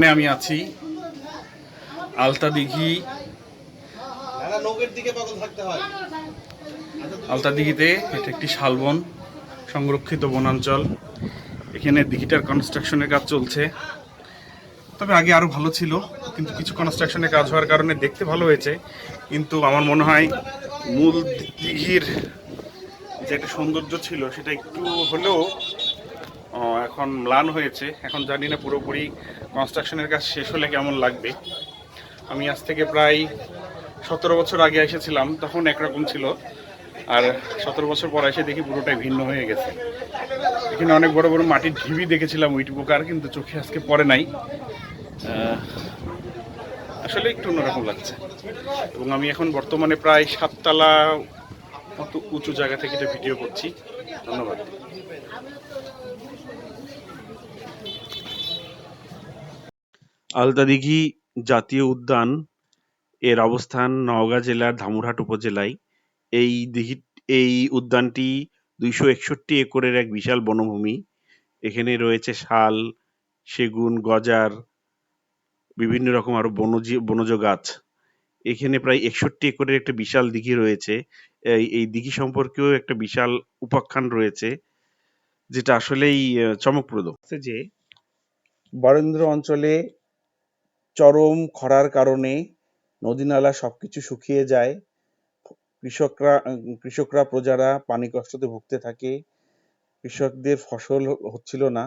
আমি আছি। আলতা দিঘি। নৌকের দিকে পাগল আলতা দিঘিতে এটা একটি শালবন সংরক্ষিত বনাঞ্চল। এখানে দিঘিটার কনস্ট্রাকশনের কাজ চলছে। তবে আগে আরও ভালো ছিল কিন্তু কিছু কনস্ট্রাকশনের কাজ হওয়ার কারণে দেখতে ভালো হয়েছে। কিন্তু আমার মনে হয় মূল দিঘির যে একটা সৌন্দর্য ছিল সেটা একটু হলেও এখন ম্লান হয়েছে। এখন জানি না পুরোপুরি কনস্ট্রাকশনের কাজ শেষ হলে কেমন লাগবে। আমি আজ থেকে প্রায় সতেরো বছর আগে এসেছিলাম, তখন একরকম ছিল। আর সতেরো বছর পর এসে দেখি পুরোটাই ভিন্ন হয়ে গেছে। এখানে অনেক বড় বড় মাটির ঢিবি দেখেছিলাম উইট পোকার, কিন্তু চোখে আজকে পড়ে নাই। আসলে একটু অন্যরকম লাগছে। এবং আমি এখন বর্তমানে প্রায় সাততলা মতো উঁচু জায়গা থেকে এটা ভিডিও করছি। ধন্যবাদ। আলতাদিঘি জাতীয় উদ্যান এর অবস্থান নওগাঁ জেলার ধামুরহাট উপজেলায়। এই দিঘি, এই উদ্যানটি দুইশো একষট্টি একরের এক বিশাল বনভূমি। এখানে রয়েছে শাল, সেগুন, গজার, বিভিন্ন রকম আরও বনজ বনজ গাছ। এখানে প্রায় একষট্টি একরের একটা বিশাল দিঘি রয়েছে। এই এই দিঘি সম্পর্কেও একটা বিশাল উপাখ্যান রয়েছে, যেটা আসলেই চমকপ্রদ। যে, বরেন্দ্র অঞ্চলে চরম খরার কারণে নদী-নালা সবকিছু শুকিয়ে যায়, কৃষকরা কৃষকরা, প্রজারা পানি কষ্টতে ভুগতে থাকে, কৃষকদের ফসল হচ্ছিল না।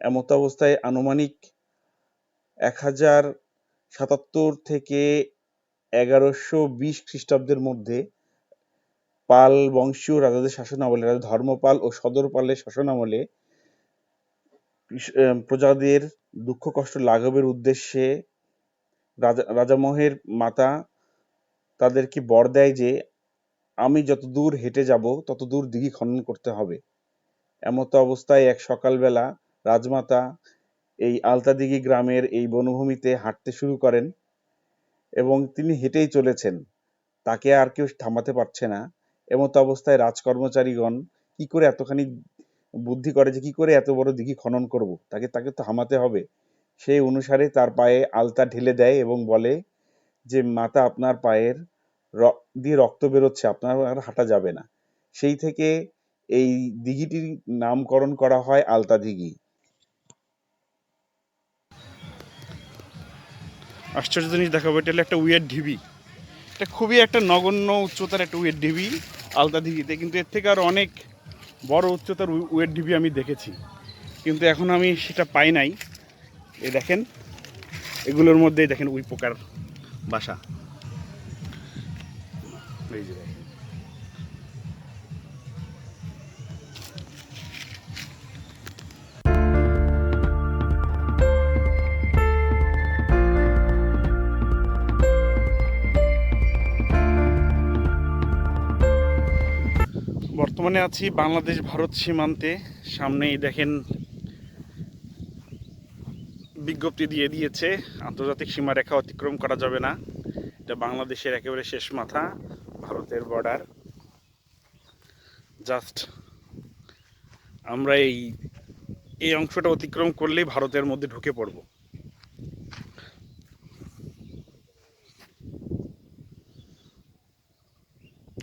এমত অবস্থায় আনুমানিক এক হাজার সাতাত্তর থেকে এগারোশো বিশ খ্রিস্টাব্দের মধ্যে পাল, বংশীয় রাজাদের শাসনামলে, রাজা ধর্মপাল ও সদরপালের শাসনামলে প্রজাদের দুঃখ কষ্ট লাঘবের উদ্দেশ্যে রাজা, রাজামহের মাতা তাদেরকে বর দেয় যে, আমি যত দূর হেঁটে যাব তত দূর দিঘি খনন করতে হবে। এমতো অবস্থায় এক সকালবেলা রাজমাতা এই আলতাদিঘি গ্রামের এই বনভূমিতে হাঁটতে শুরু করেন এবং তিনি হেঁটেই চলেছেন। তাকে আর কেউ থামাতে পারছে না। এমতো অবস্থায় রাজকর্মচারীগণ কি করে এতখানি বুদ্ধি করে যে কি করে এত বড় দিঘি খনন করব? তাকে তাকে তো হামাতে হবে। সেই অনুসারে তার পায়ে আলতা ঢেলে দেয় এবং বলে যে, মাতা, আপনার পায়ের দিয়ে রক্ত বেরোচ্ছে, আপনার আর হাঁটা যাবে না। সেই থেকে এই দিঘিটির নামকরণ করা হয় আলতা দিঘি। আশ্চর্য জিনিস দেখাবো, এটা একটা উইয়ার ঢিবি। এটা খুবই একটা নগণ্য উচ্চতার একটা উইয়ার ঢিবি। আলতা দিঘিতে কিন্তু এর থেকে আরও অনেক বড় উচ্চতার ওয়েট ঢিবি আমি দেখেছি। কিন্তু এখন আমি সেটা পাই নাই। এ দেখেন, এগুলোর মধ্যেই দেখেন উই পোকার বাসা। এই যে বর্তমানে আছি বাংলাদেশ ভারত সীমান্তে। সামনেই দেখেন বিজ্ঞপ্তি দিয়ে দিয়েছে, আন্তর্জাতিক সীমারেখা অতিক্রম করা যাবে না। এটা বাংলাদেশের একেবারে শেষ মাথা, ভারতের বর্ডার জাস্ট আমরা এই এই অংশটা অতিক্রম করলেই ভারতের মধ্যে ঢুকে পড়ব।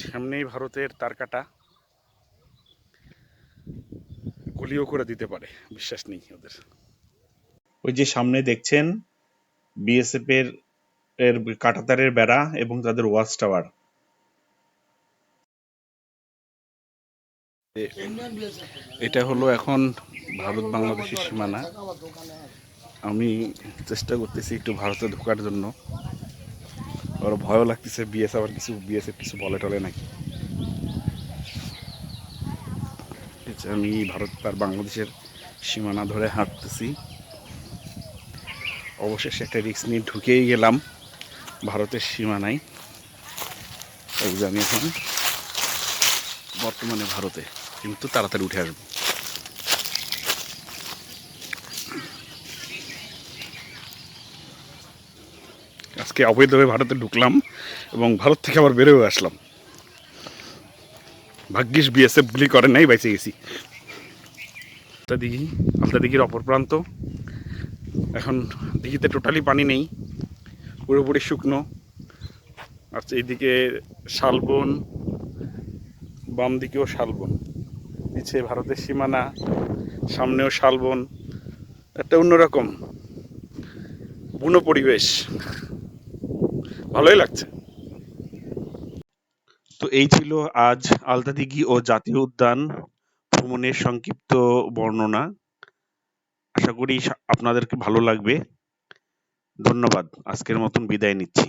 সামনেই ভারতের তারকাটা। গুলিও করে দিতে পারে বিশ্বাস নেই ওদের। ওই যে সামনে দেখছেন বিএসএফ এর এর কাঁটাতারের বেড়া এবং তাদের ওয়াচ টাওয়ার। এটা হলো এখন ভারত বাংলাদেশের সীমানা। আমি চেষ্টা করতেছি একটু ভারতে ঢোকার জন্য। আর ভয়ও লাগতেছে বিএস আবার কিছু বিএসএফ কিছু বলে টলে নাকি। যে আমি ভারত আর বাংলাদেশের সীমানা ধরে হাঁটতেছি। অবশেষে একটা রিস্ক নিয়ে ঢুকেই গেলাম ভারতের সীমানায়। আমি এখন বর্তমানে ভারতে, কিন্তু তাড়াতাড়ি উঠে আসব। আজকে অবৈধভাবে ভারতে ঢুকলাম এবং ভারত থেকে আবার বেরোয় আসলাম। ভাগ্যিস বিএসএফ গুলি করে নাই বেঁচে গেছি। আলতা দিঘি আলতা দিঘির অপর প্রান্ত। এখন দিঘিতে টোটালি পানি নেই, পুরোপুরি শুকনো। আচ্ছা এইদিকে শালবন, বাম দিকেও শালবন। পিছিয়ে ভারতের সীমানা, সামনেও শালবন। একটা অন্যরকম বুনো পরিবেশ ভালোই লাগছে। এই ছিল আজ আলতা দিঘি ও জাতীয় উদ্যান ভ্রমণের সংক্ষিপ্ত বর্ণনা। আশা করি আপনাদেরকে ভালো লাগবে। ধন্যবাদ। আজকের মতন বিদায় নিচ্ছি।